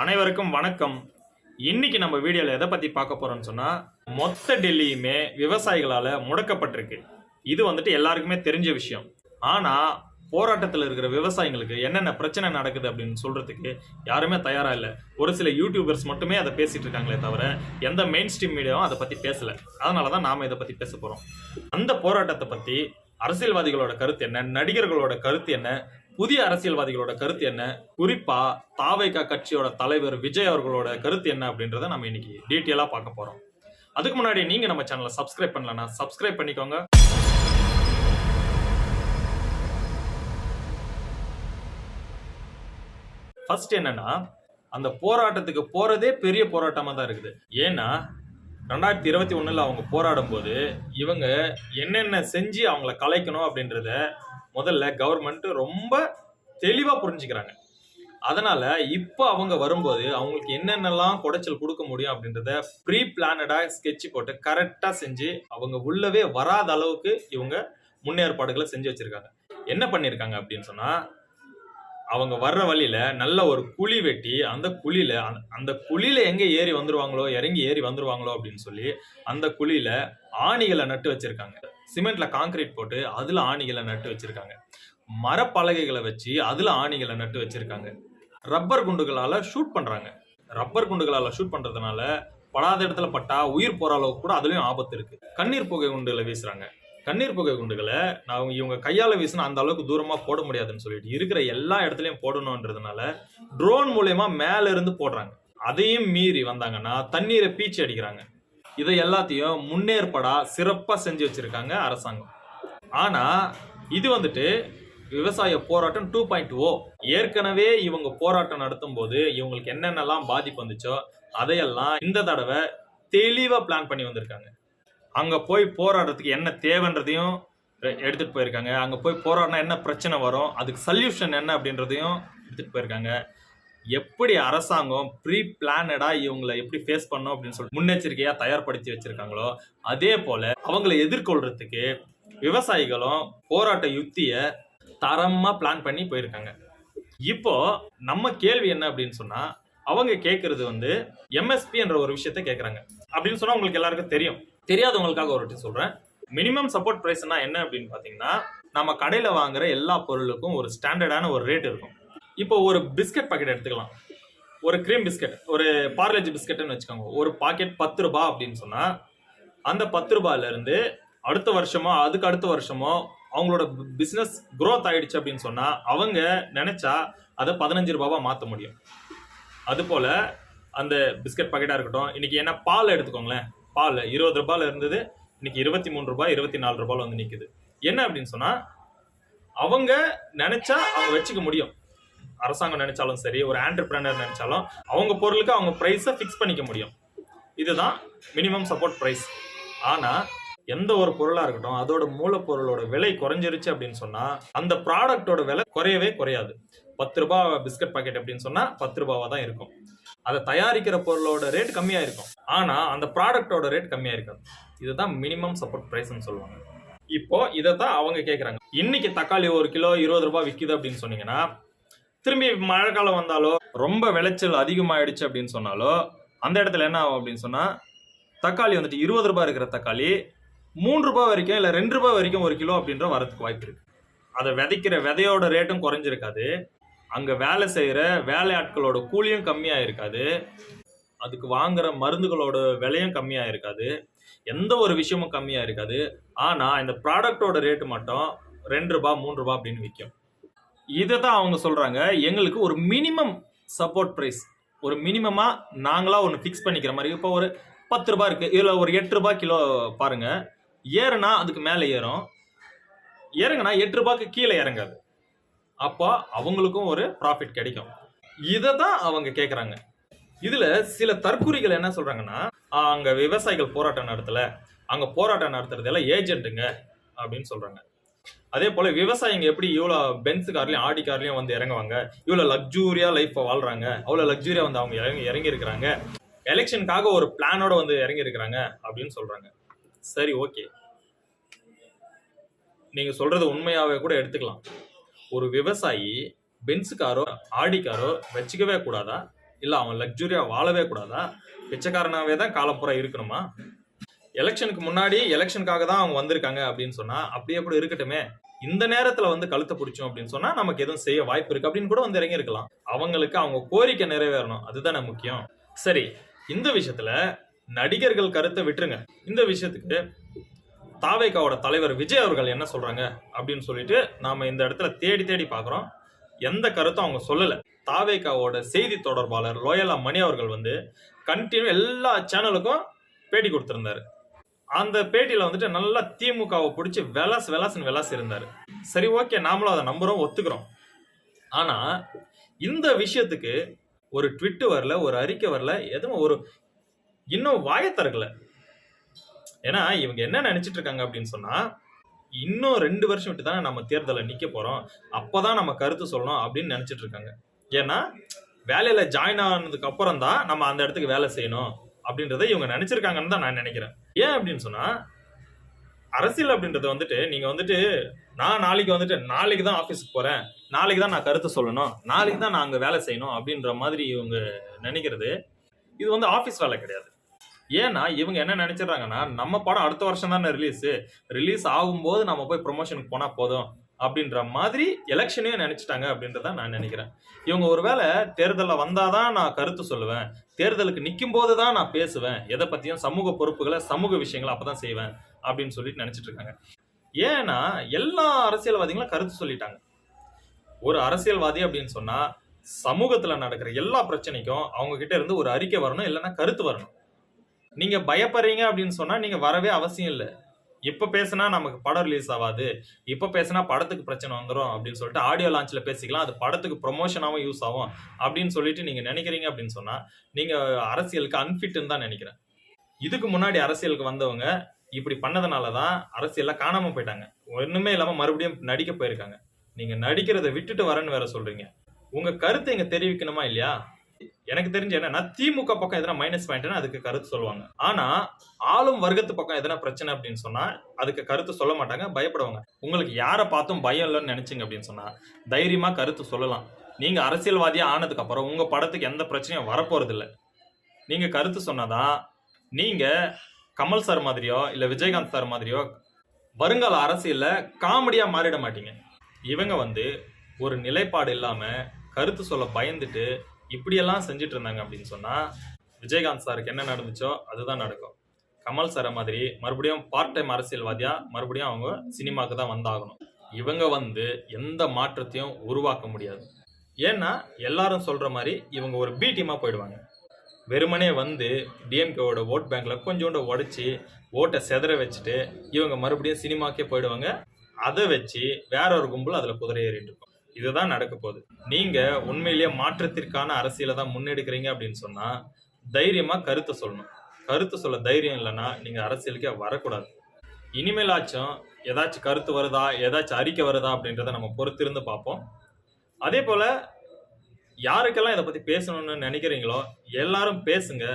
அனைவருக்கும் வணக்கம். இன்னைக்கு நம்ம வீடியோல எதை பத்தி பார்க்க போறோம்னு சொன்னா மொத்த டெல்லியுமே விவசாயிகளால முடக்கப்பட்டிருக்கு. இது வந்துட்டு எல்லாருக்குமே தெரிஞ்ச விஷயம். ஆனா போராட்டத்தில் இருக்கிற விவசாயிங்களுக்கு என்னென்ன பிரச்சனை நடக்குது அப்படின்னு சொல்றதுக்கு யாருமே தயாரா இல்லை. ஒரு சில யூடியூபர்ஸ் மட்டுமே அதை பேசிட்டு இருக்காங்களே தவிர எந்த மெயின் ஸ்ட்ரீம் மீடியாவும் அதை பத்தி பேசல. அதனால தான் நாம இதை பத்தி பேச போறோம். அந்த போராட்டத்தை பத்தி அரசியல்வாதிகளோட கருத்து என்ன? நடிகர்களோட கருத்து என்ன? புதிய அரசியல்வாதிகளோட கருத்து என்ன? குறிப்பா தாவைக்கா கட்சியோட தலைவர் விஜய் அவர்களோட கருத்து என்ன அப்படின்றத நம்ம இன்னைக்கு டீட்டெயிலா பார்க்க போறோம். அதுக்கு முன்னாடி நீங்க நம்ம சேனலை சப்ஸ்கிரைப் பண்ணலன்னா சப்ஸ்கிரைப் பண்ணிக்கோங்க. ஃபர்ஸ்ட் என்னன்னா அந்த போராட்டத்துக்கு போறதே பெரிய போராட்டமா தான் இருக்குது. ஏன்னா ரெண்டாயிரத்தி இருபத்தி ஒண்ணுல அவங்க போராடும் போது இவங்க என்னென்ன செஞ்சு அவங்கள கலைக்கணும் அப்படின்றத முதல்ல கவர்மெண்ட் ரொம்ப தெளிவாக புரிஞ்சுக்கிறாங்க. அதனால இப்போ அவங்க வரும்போது அவங்களுக்கு என்னென்னலாம் குடைச்சல் கொடுக்க முடியும் அப்படின்றத ப்ரீ பிளானடா ஸ்கெட்ச் போட்டு கரெக்டாக செஞ்சு அவங்க உள்ளவே வராத அளவுக்கு இவங்க முன்னேற்பாடுகளை செஞ்சு வச்சிருக்காங்க. என்ன பண்ணியிருக்காங்க அப்படின்னு சொன்னால் அவங்க வர்ற வழியில நல்ல ஒரு குழி வெட்டி அந்த குழியில அந்த- அந்த குழியில எங்க ஏறி வந்துருவாங்களோ இறங்கி ஏறி வந்துருவாங்களோ அப்படின்னு சொல்லி அந்த குழியில ஆணிகளை நட்டு வச்சிருக்காங்க. சிமெண்ட்ல காங்கிரீட் போட்டு அதுல ஆணிகளை நட்டு வச்சிருக்காங்க. மரப்பலகைகளை வச்சு அதுல ஆணிகளை நட்டு வச்சிருக்காங்க. ரப்பர் குண்டுகளால ஷூட் பண்றாங்க. ரப்பர் குண்டுகளால ஷூட் பண்றதுனால படாத இடத்துல பட்டா உயிர் போற அளவுக்கு கூட அதுலயும் ஆபத்து இருக்கு. கண்ணீர் புகை குண்டுகளை வீசுறாங்க. கண்ணீர் புகை குண்டுகளை நான் இவங்க கையால வீசினா அந்த அளவுக்கு தூரமா போட முடியாதுன்னு சொல்லிட்டு இருக்கிற எல்லா இடத்துலயும் போடணுன்றதுனால ட்ரோன் மூலயமா மேல இருந்து போடுறாங்க. அதையும் மீறி வந்தாங்கன்னா தண்ணீரை பீச்சி அடிக்கிறாங்க. இதை எல்லாத்தையும் முன்னேற்படா சிறப்பாக செஞ்சு வச்சுருக்காங்க அரசாங்கம். ஆனால் இது வந்துட்டு விவசாய போராட்டம் டூ பாயிண்ட் ஓ ஏற்கனவே இவங்க போராட்டம் நடத்தும் போது இவங்களுக்கு என்னென்னலாம் பாதிப்பு வந்துச்சோ அதையெல்லாம் இந்த தடவை தெளிவாக பிளான் பண்ணி வந்திருக்காங்க. அங்கே போய் போராடுறதுக்கு என்ன தேவைன்றதையும் எடுத்துகிட்டு போயிருக்காங்க. அங்கே போய் போராடினா என்ன பிரச்சனை வரும் அதுக்கு சொல்யூஷன் என்ன அப்படின்றதையும் எடுத்துகிட்டு போயிருக்காங்க. எப்படி அரசாங்கம் ப்ரீ பிளானடா இவங்களை எப்படி ஃபேஸ் பண்ணும் அப்படின்னு சொல்லிட்டு முன்னெச்சரிக்கையா தயார்படுத்தி வச்சிருக்காங்களோ அதே போல அவங்களை எதிர்கொள்றதுக்கு விவசாயிகளும் போராட்ட யுக்தியை தரமா பிளான் பண்ணி போயிருக்காங்க. இப்போ நம்ம கேள்வி என்ன அப்படின்னு சொன்னா அவங்க கேட்கறது வந்து எம்எஸ்பி என்ற ஒரு விஷயத்த கேட்கறாங்க அப்படின்னு சொன்னா உங்களுக்கு எல்லாருக்கும் தெரியும். தெரியாதவங்களுக்காக ஒரு வாட்டி சொல்றேன். மினிமம் சப்போர்ட் ப்ரைஸ்னா என்ன அப்படின்னு பாத்தீங்கன்னா நம்ம கடையில வாங்குற எல்லா பொருளுக்கும் ஒரு ஸ்டாண்டர்டான ஒரு ரேட் இருக்கும். இப்போ ஒரு பிஸ்கட் பாக்கெட் எடுத்துக்கலாம். ஒரு க்ரீம் பிஸ்கட் ஒரு பார்லேஜ் பிஸ்கட்னு வச்சுக்கோங்க. ஒரு பாக்கெட் பத்து ரூபாய் அப்படின்னு சொன்னா அந்த பத்து ரூபாயில இருந்து அடுத்த வருஷமோ அதுக்கு அடுத்த வருஷமோ அவங்களோட பிஸ்னஸ் க்ரோத் ஆயிடுச்சு அப்படின்னு சொன்னா அவங்க நினைச்சா அதை பதினஞ்சு ரூபாவா மாற்ற முடியும். அது போல அந்த பிஸ்கட் பாக்கெட்டா இருக்கட்டும் இன்னைக்கு என்ன பால் எடுத்துக்கோங்களேன். பால் இருபது ரூபாயில இருந்தது இன்னைக்கு இருபத்தி மூணு ரூபாய் இருபத்தி நாலு ரூபாயில வந்து நிற்குது என்ன அப்படின்னு சொன்னா அவங்க நினைச்சா அவங்க வச்சுக்க முடியும். அரசாங்கம் நினைச்சாலும் சரி ஒரு ஆண்டர்பிரனர் நினைச்சாலும் அவங்க பொருளுக்கு அவங்க ப்ரைஸை ஃபிக்ஸ் பண்ணிக்க முடியும். இதுதான் மினிமம் சப்போர்ட் ப்ரைஸ் ஆனால் எந்த ஒரு பொருளாக இருக்கட்டும் அதோட மூலப்பொருளோட விலை குறைஞ்சிருச்சு அப்படின்னு சொன்னால் அந்த ப்ராடக்ட்டோட விலை குறையவே குறையாது. பத்து ரூபாய் பிஸ்கட் பாக்கெட் அப்படின்னு சொன்னால் பத்து ரூபாவாக தான் இருக்கும். அதை தயாரிக்கிற பொருளோட ரேட் கம்மியாக இருக்கும். ஆனால் அந்த ப்ராடக்ட்டோட ரேட் கம்மியாக இருக்காது. இதுதான் மினிமம் சப்போர்ட் ப்ரைஸ்னு சொல்லுவாங்க. இப்போ இதை தான் அவங்க கேட்குறாங்க இன்னைக்கு தக்காளி ஒரு கிலோ இருபது ரூபாய் விற்கிது அப்படின்னு சொன்னீங்கன்னா திரும்பி மழை காலம் வந்தாலோ ரொம்ப விளைச்சல் அதிகமாயிடுச்சு அப்படின்னு சொன்னாலோ அந்த இடத்துல என்ன ஆகும் அப்படின்னு சொன்னால் தக்காளி வந்துட்டு இருபது ரூபாய் இருக்கிற தக்காளி மூணு ரூபாய் வரைக்கும் இல்லை ரெண்டு ரூபாய் வரைக்கும் ஒரு கிலோ அப்படின்ற வரதுக்கு வாய்ப்பு இருக்கு. அதை விதைக்கிற விதையோட ரேட்டும் குறைஞ்சிருக்காது. அங்கே வேலை செய்கிற வேலையாட்களோட கூலியும் கம்மியாக இருக்காது அதுக்கு வாங்குற மருந்துகளோட விலையும் கம்மியாக இருக்காது எந்த ஒரு விஷயமும் கம்மியாக இருக்காது ஆனால் இந்த ப்ராடக்டோட ரேட்டு மட்டும் ரெண்டு ரூபா மூணு ரூபா அப்படின்னு விற்கும் இதை தான் அவங்க சொல்கிறாங்க எங்களுக்கு ஒரு மினிமம் சப்போர்ட் ப்ரைஸ் ஒரு மினிமமாக நாங்களாக ஒன்று ஃபிக்ஸ் பண்ணிக்கிற மாதிரி. இப்போ ஒரு பத்து ரூபா இருக்குது இதில் ஒரு எட்டு ரூபா கிலோ பாருங்கள் ஏறுனா அதுக்கு மேலே ஏறும். இறங்குனா எட்டு ரூபாய்க்கு கீழே இறங்காது. அப்போ அவங்களுக்கும் ஒரு ப்ராஃபிட் கிடைக்கும். இதை தான் அவங்க கேட்குறாங்க இதில் சில தற்குறிகள் என்ன சொல்கிறாங்கன்னா அங்கே விவசாயிகள் போராட்டம் நடத்தலை. அங்கே போராட்டம் நடத்துறதெல்லாம் ஏஜென்ட்டுங்க அப்படின்னு சொல்கிறாங்க அதே போல விவசாயிங்க எப்படி இவ்வளோ பென்ஸ் கார்லயும் ஆடி கார்லயும் வந்து இறங்குவாங்க? இவ்வளோ லக்ஸூரியா லைஃப்பை வாழ்றாங்க. அவ்வளோ லக்ஸூரியா வந்து அவங்க இறங்கி இறங்கி இருக்கிறாங்க எலெக்ஷனுக்காக ஒரு பிளானோட வந்து இறங்கி இருக்கிறாங்க அப்படின்னு சொல்றாங்க. சரி ஓகே நீங்க சொல்றது உண்மையாவே கூட எடுத்துக்கலாம். ஒரு விவசாயி பென்ஸ் காரோ ஆடி காரோ வச்சுக்கவே கூடாதா? இல்ல அவன் லக்ஸுரியா வாழவே கூடாதா? பிச்சைக்காரனாவே தான் காலப்புறா இருக்கணுமா? எலெக்ஷனுக்கு முன்னாடி எலெக்ஷனுக்காக தான் அவங்க வந்திருக்காங்க அப்படின்னு சொன்னா அப்படியே கூட இருக்கட்டுமே. இந்த நேரத்துல வந்து கழுத்தை பிடிச்சோம் அப்படின்னு சொன்னா நமக்கு எதுவும் செய்ய வாய்ப்பு இருக்கு. அப்படின்னு கூட வந்து இறங்கி இருக்கலாம் அவங்களுக்கு அவங்க கோரிக்கை நிறைவேறணும். அதுதானே முக்கியம். சரி இந்த விஷயத்துல நடிகர்கள் கருத்தை விட்டுருங்க. இந்த விஷயத்துக்கு தாவேகாவோட தலைவர் விஜய் அவர்கள் என்ன சொல்றாங்க அப்படின்னு சொல்லிட்டு நாம இந்த இடத்துல தேடி தேடி பார்க்குறோம். எந்த கருத்தும் அவங்க சொல்லல. தாவேகாவோட செய்தி தொடர்பாளர் லோயலா மணி அவர்கள் வந்து கண்டினியூ எல்லா சேனலுக்கும் பேட்டி கொடுத்திருந்தாரு. அந்த பேட்டியில் வந்துட்டு நல்லா திமுகவை பிடிச்சி வெலாஸ் வெலாஸ்னு வெலாஸ் இருந்தாரு. சரி ஓகே நாமளும் அதை நம்புகிறோம் ஒத்துக்கிறோம். ஆனால் இந்த விஷயத்துக்கு ஒரு ட்விட்டு வரல ஒரு அறிக்கை வரல எதுவும் ஒரு இன்னும் வாயை திறக்கல. ஏன்னா இவங்க என்ன நினைச்சிட்டு இருக்காங்க அப்படின்னு சொன்னா இன்னும் ரெண்டு வருஷம் விட்டு தானே நம்ம தேர்தலை போகிறோம் அப்போ தான் நம்ம கருத்து சொல்லணும் அப்படின்னு நினச்சிட்டு இருக்காங்க. ஏன்னா வேலையில் ஜாயின் ஆனதுக்கு அப்புறம் தான் நம்ம அந்த இடத்துக்கு வேலை செய்யணும் அப்படின்றத இவங்க நினச்சிருக்காங்கன்னு தான் நான் நினைக்கிறேன். ஏன் அப்படின்னு சொன்னா அரசியல் அப்படின்றது வந்துட்டு நீங்க வந்துட்டு நான் நாளைக்கு வந்துட்டு நாளைக்கு தான் ஆஃபீஸுக்கு போறேன் நாளைக்கு தான் நான் கருத்து சொல்லணும் நாளைக்கு தான் நான் அங்கே வேலை செய்யணும் அப்படின்ற மாதிரி இவங்க நினைக்கிறது இது வந்து ஆஃபீஸ் வேலை கிடையாது. ஏன்னா இவங்க என்ன நினைச்சிடறாங்கன்னா நம்ம படம் அடுத்த வருஷம் தானே ரிலீஸ் ரிலீஸ் ஆகும்போது நம்ம போய் ப்ரொமோஷனுக்கு போனா போதும். அப்படின்ற மாதிரி எலெக்ஷனையும் நினைச்சிட்டாங்க அப்படின்றத நான் நினைக்கிறேன். இவங்க ஒருவேளை தேர்தலில் வந்தாதான் நான் கருத்து சொல்லுவேன். தேர்தலுக்கு நிற்கும் போது தான் நான் பேசுவேன். எதை பற்றியும் சமூக பொறுப்புகளை சமூக விஷயங்களை அப்போ தான் செய்வேன் அப்படின்னு சொல்லிட்டு நினச்சிட்டு இருக்காங்க. ஏன்னா எல்லா அரசியல்வாதிகளும் கருத்து சொல்லிட்டாங்க. ஒரு அரசியல்வாதி அப்படின்னு சொன்னா சமூகத்துல நடக்கிற எல்லா பிரச்சனைக்கும் அவங்க கிட்ட இருந்து ஒரு அறிக்கை வரணும் இல்லைன்னா கருத்து வரணும். நீங்க பயப்படுறீங்க அப்படின்னு சொன்னா நீங்க வரவே அவசியம் இல்லை. இப்ப பேசினா நமக்கு படம் ரிலீஸ் ஆகாது இப்ப பேசினா படத்துக்கு பிரச்சனை வந்துடும் அப்படின்னு சொல்லிட்டு ஆடியோ லான்ச்ல பேசிக்கலாம். அது படத்துக்கு ப்ரொமோஷனாகவும் யூஸ் ஆகும் அப்படின்னு சொல்லிட்டு நீங்க நினைக்கிறீங்க அப்படின்னு சொன்னா நீங்க அரசியலுக்கு அன்ஃபிட்னு தான் நினைக்கிறேன். இதுக்கு முன்னாடி அரசியலுக்கு வந்தவங்க இப்படி பண்ணதுனால தான் அரசியல்ல காணாம போயிட்டாங்க. ஒண்ணுமே இல்லாம மறுபடியும் நடிக்க போயிருக்காங்க. நீங்க நடிக்கிறத விட்டுட்டு வரேன்னு வேற சொல்றீங்க. உங்க கருத்தை இங்க தெரிவிக்கணுமா இல்லையா? எனக்கு தெரிஞ்சு என்னன்னா திமுக பக்கம் எதனா மைனஸ் பாயிண்ட்னா அதுக்கு கருத்து சொல்லுவாங்க. ஆனா ஆளும் வர்க்கத்து பக்கம் எதனா பிரச்சனை அப்படின்னு சொன்னா அதுக்கு கருத்து சொல்ல மாட்டாங்க பயப்படுவாங்க. உங்களுக்கு யாரை பார்த்தும் பயம் இல்லைன்னு நினைச்சிங்க அப்படின்னு சொன்னா தைரியமா கருத்து சொல்லலாம். நீங்க அரசியல்வாதியா ஆனதுக்கு அப்புறம் உங்க படத்துக்கு எந்த பிரச்சனையும் வரப்போறது இல்லை நீங்க கருத்து சொன்னாதான் நீங்க கமல் சார் மாதிரியோ இல்ல விஜயகாந்த் சார் மாதிரியோ வருங்கால அரசியல்ல காமெடியா மாறிட மாட்டீங்க. இவங்க வந்து ஒரு நிலைப்பாடு இல்லாம கருத்து சொல்ல பயந்துட்டு இப்படியெல்லாம் செஞ்சுட்டு இருந்தாங்க அப்படின்னு சொன்னால் விஜயகாந்த் சாருக்கு என்ன நடந்துச்சோ அதுதான் நடக்கும். கமல் சாரை மாதிரி மறுபடியும் பார்ட் டைம் அரசியல்வாதியாக மறுபடியும் அவங்க சினிமாக்கு தான் வந்தாகணும். இவங்க வந்து எந்த மாற்றத்தையும் உருவாக்க முடியாது. ஏன்னா எல்லாரும் சொல்கிற மாதிரி இவங்க ஒரு பி டீமாக போயிடுவாங்க. வெறுமனே வந்து டிஎம்கேவோட ஓட் பேங்க்கில் கொஞ்சோண்டு உடச்சி ஓட்டை செதற வச்சுட்டு இவங்க மறுபடியும் சினிமாக்கே போயிடுவாங்க. அதை வச்சு வேற ஒரு கும்பல் அதில் குதிரை ஏறிட்டு இருக்கும். இதுதான் நடக்க போகுது. நீங்க உண்மையிலேயே மாற்றத்திற்கான அரசியலை தான் முன்னெடுக்கிறீங்க அப்படின்னு சொன்னா தைரியமா கருத்தை சொல்லணும். கருத்து சொல்ல தைரியம் இல்லைன்னா நீங்க அரசியலுக்கே வரக்கூடாது. இனிமேலாச்சும் ஏதாச்சும் கருத்து வருதா ஏதாச்சும் அறிக்கை வருதா அப்படின்றத நம்ம பொறுத்திருந்து பார்ப்போம். அதே போல யாருக்கெல்லாம் இதை பத்தி பேசணும்னு நினைக்கிறீங்களோ எல்லாரும் பேசுங்க.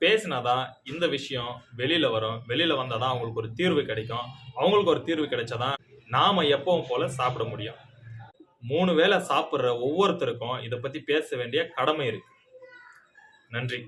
பேசினாதான் இந்த விஷயம் வெளியில வரும். வெளியில வந்தாதான் அவங்களுக்கு ஒரு தீர்வு கிடைக்கும். அவங்களுக்கு ஒரு தீர்வு கிடைச்சாதான் நாம எப்பவும் போல சாப்பிட முடியும். மூணு வேளை சாப்பிட்ற ஒவ்வொருத்தருக்கும் இதை பத்தி பேச வேண்டிய கடமை இருக்கு. நன்றி.